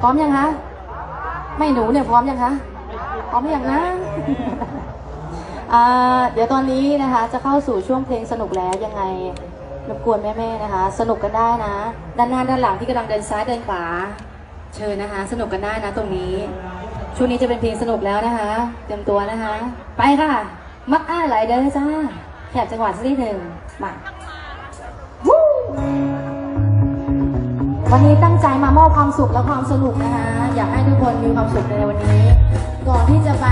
พร้อมยังคะ ไม่หนูเนี่ยพร้อมยังคะ พร้อมยังนะเดี๋ยวตอนนี้นะคะจะเข้าสู่ช่วงเพลงสนุกแล้วยังไงรบกวนแม่ๆนะคะ สนุกกันได้นะ ด้านหน้าด้านหลังที่กำลังเดินซ้ายเดินขวา เชิญนะคะ สนุกกันได้นะตรงนี้ช่วงนี้จะเป็นเพลงสนุกแล้วนะคะ เตรียมตัวนะคะ ไปค่ะ มักอ้าไหลเดินจ้าแขกจังหวัดสักนิดหนึ่งมา วันนี้ตั้งใจมามอบความสุขและความสนุกนะคะ อยากให้ทุกคนมีความสุขในวันนี้ ก่อนที่จะไป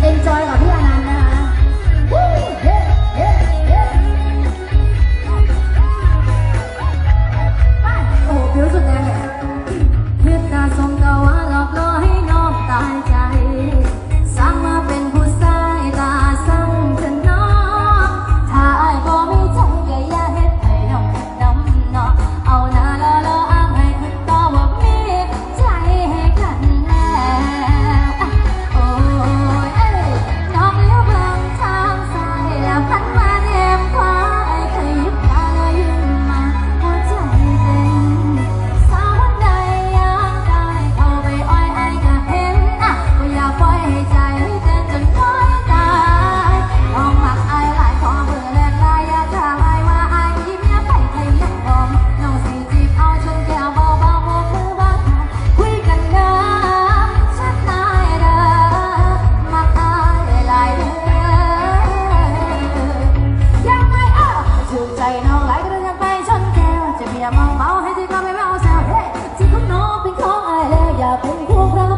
เอนจอยกับพี่อนา Anh.